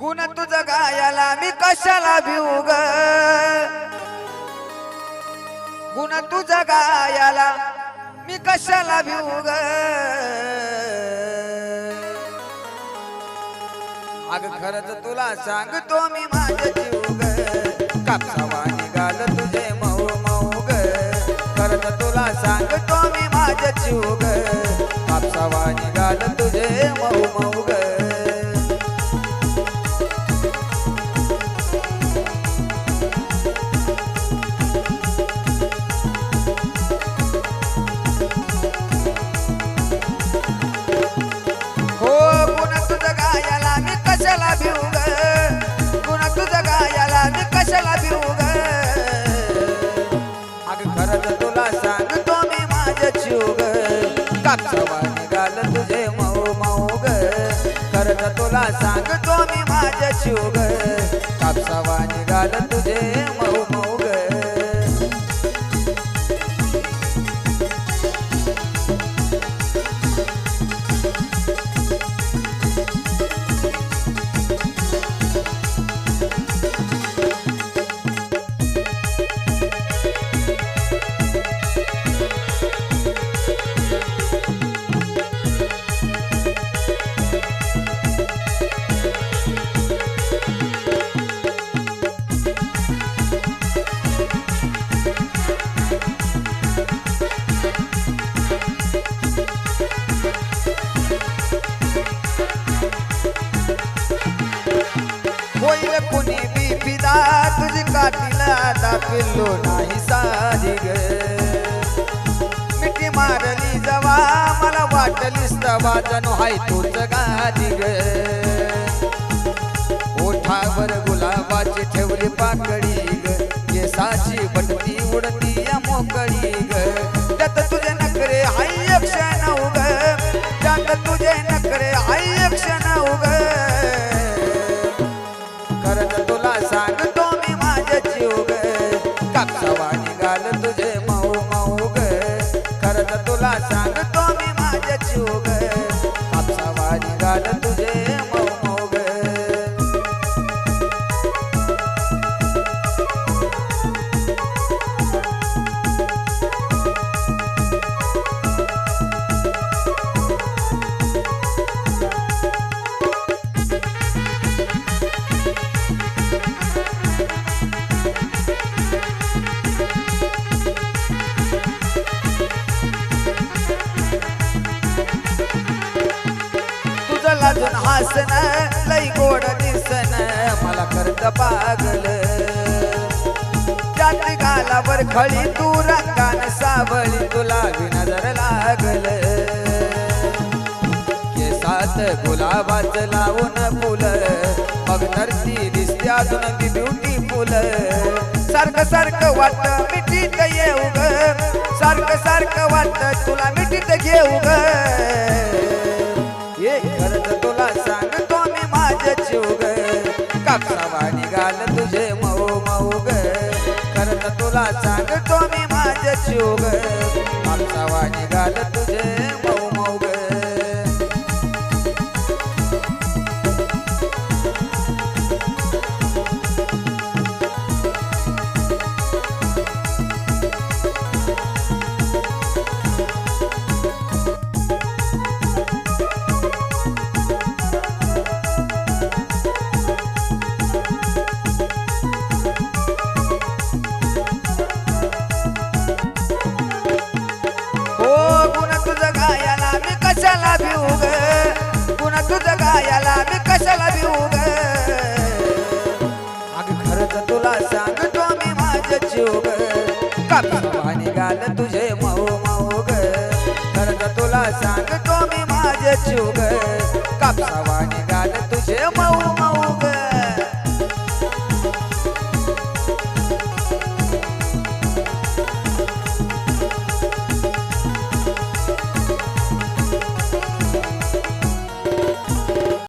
गुण तुझं गायाला मी कशाला भिऊ ग? गुण तुझं गायाला मी कशाला भिऊ ग? अग खरंच तुला सांगतो मी माझ्या जीव ग. कापसावा निघाल तुझे मऊ मऊ ग. खरंच तुला सांगतो मी माझ्या अग खरंच तुला सांगतो मी माझ्या जीव कापसावा निघाल तुझे मऊ मऊ ग. खरंच तुला सांगतो मी माझ्या होईल कुणी बिपिदा तुझी काठीला आता पिल्लो नाही साधी ग। मिठी मारली जवा मला वाटलीस तवा जणू हाय तूच गादी ग। ओठावर गुलाबाची ठेवली पाकडी ग केसाची बटती उडती या मोकळी ग। त्यात तुझे नखरे हाय क्षण उग त्यात तुझे निघाल तुझे मऊ मऊ ग. खरं तुला सांगतो मी माझ्या जीव अजून लाजून हासन लई गोड दिसन. मला करत पागल. त्यात गालावर खळी तू रंगान सावळी तुला नजर लागल. केसात गुलाबाच लावून फुल. मग नरती दिसते अजून ती ब्युटी फुल. सारखं सारखं वाटत मिठीत येऊ ग. सारखं सारखं वाटत तुला मिठीत घेऊ ग. तुला सांगतो मी माझ्या शोग आमचा वाणी घाल तुझे. तुझं मी कशाला भिऊ ग? अग खरंच तुला सांगतो मी माझ्या जीव ग. कापसावा निघाल तुझे मऊ मऊ ग. खरंच तुला सांगतो मी माझ्या जीव ग. कापसावा